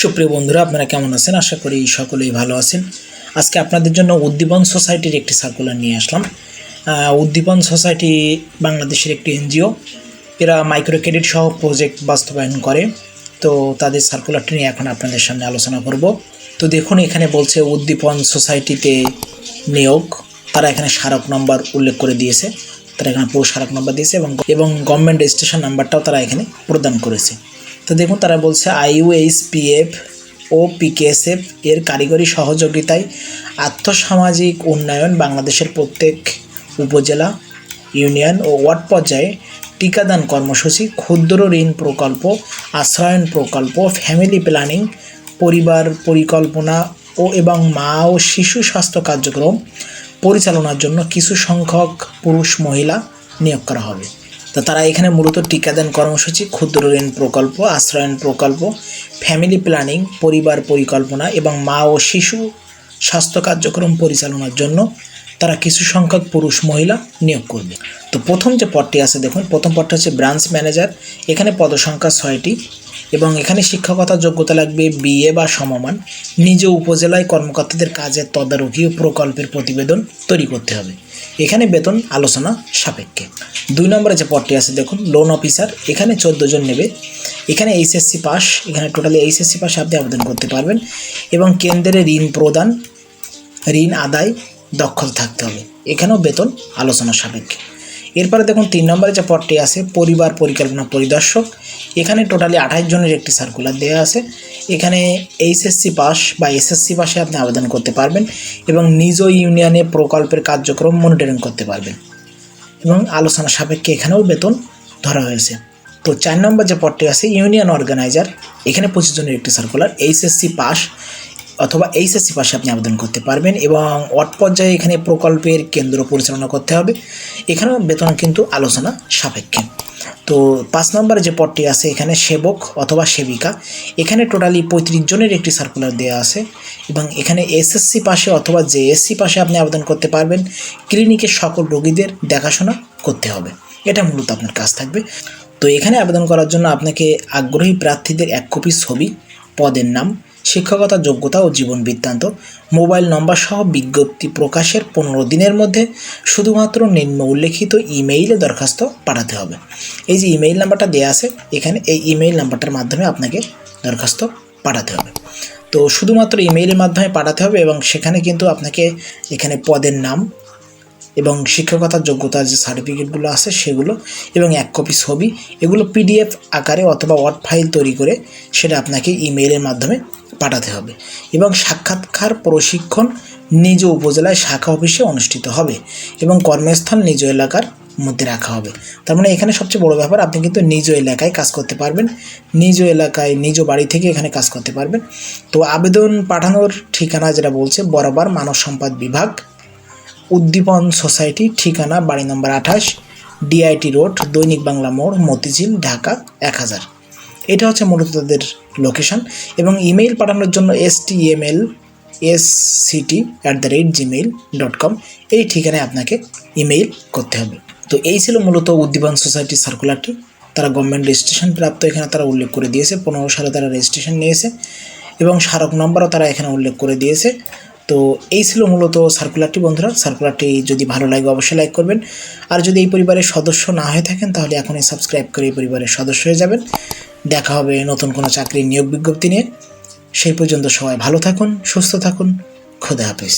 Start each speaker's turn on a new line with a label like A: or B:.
A: সুপ্রিয় বন্ধুরা, আপনারা কেমন আছেন? আশা করি সকলেই ভালো আছেন। আজকে আপনাদের জন্য উদ্দীপন সোসাইটির একটি সার্কুলার নিয়ে আসলাম। উদ্দীপন সোসাইটি বাংলাদেশের একটি এনজিও। এরা মাইক্রো ক্রেডিট সহ প্রজেক্ট বাস্তবায়ন করে। তো তাদের সার্কুলারটি নিয়ে এখন আপনাদের সামনে আলোচনা করব। তো দেখুন, এখানে বলছে উদ্দীপন সোসাইটিতে নিয়োগ। তারা এখানে স্মারক নম্বর উল্লেখ করে দিয়েছে। তারা এখানে পুরো স্মারক নম্বর দিয়েছে এবং এবং গভর্নমেন্ট রেজিস্ট্রেশন নাম্বারটাও তারা এখানে প্রদান করেছে। তো দেখুন, তারা বলছে আইইউএইচপিএফ ও পিকেএসএফ এর কারিগরি সহযোগিতায় আর্থসামাজিক উন্নয়ন বাংলাদেশের প্রত্যেক উপজেলা, ইউনিয়ন ও ওয়ার্ড পর্যায়ে টিকাদান কর্মসূচি, ক্ষুদ্র ঋণ প্রকল্প, আশ্রয়ন প্রকল্প, ফ্যামিলি প্ল্যানিং, পরিবার পরিকল্পনা ও এবং মা ও শিশু স্বাস্থ্য কার্যক্রম পরিচালনার জন্য কিছু সংখ্যক পুরুষ মহিলা নিয়োগ করা হবে। তো তারা এখানে মূলত টিকাদান কর্মসূচি, ক্ষুদ্র ঋণ প্রকল্প আশ্রয়ন প্রকল্প ফ্যামিলি প্ল্যানিং পরিবার পরিকল্পনা এবং মা ও শিশু স্বাস্থ্য কার্যক্রম পরিচালনার জন্য তারা কিছু সংখ্যক পুরুষ মহিলা নিয়োগ করবে। তো প্রথম যে পদটি আছে দেখুন, প্রথম পদটা হচ্ছে ব্রাঞ্চ ম্যানেজার এখানে পদসংখ্যা ছয়টি। এবং এখানে শিক্ষকতার যোগ্যতা লাগবে বিএ বা সমমান। নিজ উপজেলায় কর্মকর্তাদের কাজের তদারকি ও প্রকল্পের প্রতিবেদন তৈরি করতে হবে। এখানে বেতন আলোচনা সাপেক্ষে। দুই নম্বরে যে পদটি আছে, দেখুন লোন অফিসার এখানে চোদ্দ জন নেবে। এখানে এইচএসসি পাস এখানে টোটালি এইচএসসি পাস আপনি আবেদন করতে পারবেন এবং কেন্দ্রে ঋণ প্রদান, ঋণ আদায় দক্ষতা থাকতে হবে। এখানেও বেতন আলোচনা সাপেক্ষে। এরপরে দেখুন তিন নম্বরে যে পদটি আছে, পরিবার পরিকল্পনা পরিদর্শক, এখানে টোটালি আঠাশ জনের একটি সার্কুলার দেওয়া আছে। এখানে এইচএসসি পাস বা এসএসসি পাশে আপনি আবেদন করতে পারবেন এবং নিজ ইউনিয়নে প্রকল্পের কার্যক্রম মনিটরিং করতে পারবেন। এবং আলোচনা সাপেক্ষে এখানেও বেতন ধরা হয়েছে। তো চার নম্বর যে পদটি আছে ইউনিয়ন অর্গানাইজার এখানে পঁচিশ জনের একটি সার্কুলার এইচএসসি পাস অথবা এইচএসসি পাশে আপনি আবেদন করতে পারবেন এবং ওয়ার্ড পর্যায়ে এখানে প্রকল্পের কেন্দ্র পরিচালনা করতে হবে। এখানেও বেতন কিন্তু আলোচনা সাপেক্ষে। তো পাঁচ নম্বরে যে পদটি আছে, এখানে সেবক অথবা সেবিকা। এখানে টোটালি পঁয়ত্রিশ জনের একটি সার্কুলার দেওয়া আছে এবং এখানে এসএসসি পাশে অথবা জেএসসি পাশে আপনি আবেদন করতে পারবেন। ক্লিনিকের সকল রোগীদের দেখাশোনা করতে হবে। এটা মূলত আপনার কাজ থাকবে। তো এখানে আবেদন করার জন্য আপনাকে আগ্রহী প্রার্থীদের এক কপি ছবি, পদের নাম শিক্ষকতা, যোগ্যতা ও জীবন বৃত্তান্ত। মোবাইল নম্বর সহ বিজ্ঞপ্তি প্রকাশের পনেরো দিনের মধ্যে শুধুমাত্র নিম্ন উল্লেখিত ইমেইলে দরখাস্ত পাঠাতে হবে। এই যে ইমেইল নাম্বারটা দেওয়া আছে, এখানে এই ইমেইল নাম্বারটার মাধ্যমে আপনাকে দরখাস্ত পাঠাতে হবে। তো শুধুমাত্র ইমেইলের মাধ্যমে পাঠাতে হবে এবং সেখানে কিন্তু আপনাকে এখানে পদের নাম এবং শিক্ষকতার যোগ্যতার যে সার্টিফিকেটগুলো আছে সেগুলো এবং এক কপি ছবি, এগুলো পিডিএফ আকারে অথবা ওয়ার্ড ফাইল তৈরি করে সেটা আপনাকে ইমেইলের মাধ্যমে পাঠাতে হবে এবং সাক্ষাৎকার প্রশিক্ষণ নিজ উপজেলায় শাখা অফিসে অনুষ্ঠিত হবে এবং কর্মস্থল নিজ এলাকার মধ্যে রাখা হবে। তার মানে এখানে সবচেয়ে বড় ব্যাপার, আপনি কিন্তু নিজ এলাকায় কাজ করতে পারবেন, নিজ এলাকায় নিজ বাড়ি থেকে এখানে কাজ করতে পারবেন। তো আবেদন পাঠানোর ঠিকানা যেটা বলছে, বরাবর মানব সম্পদ বিভাগ। উদ্দীপন সোসাইটি, ঠিকানা বাড়ি নম্বর আঠাশ ডিআইটি রোড দৈনিক বাংলা মোড়, মতিঝিল, ঢাকা, এক হাজার। এটা হচ্ছে মূলত তাদের লোকেশন এবং ইমেইল পাঠানোর জন্য S T M L S city at the rate Gmail dot com এই ঠিকানায় আপনাকে ইমেইল করতে হবে। তো এই ছিল মূলত উদ্দীপন সোসাইটির সার্কুলারটি তারা গভর্নমেন্ট রেজিস্ট্রেশন প্রাপ্ত এখানে তারা উল্লেখ করে দিয়েছে, পনেরো সালে তারা রেজিস্ট্রেশন নিয়েছে এবং স্মারক নম্বরও তারা এখানে উল্লেখ করে দিয়েছে। তো এই ছিল মূলত সার্কুলারটি বন্ধুরা। সার্কুলারটি যদি ভালো লাগে অবশ্যই লাইক করবেন। আর যদি এই পরিবারের সদস্য না হয়ে থাকেন, তাহলে এখনই সাবস্ক্রাইব করে এই পরিবারের সদস্য হয়ে যাবেন। দেখা হবে নতুন কোনো চাকরির নিয়োগ বিজ্ঞপ্তি নিয়ে। সেই পর্যন্ত সবাই ভালো থাকুন, সুস্থ থাকুন। খোদা হাফিজ।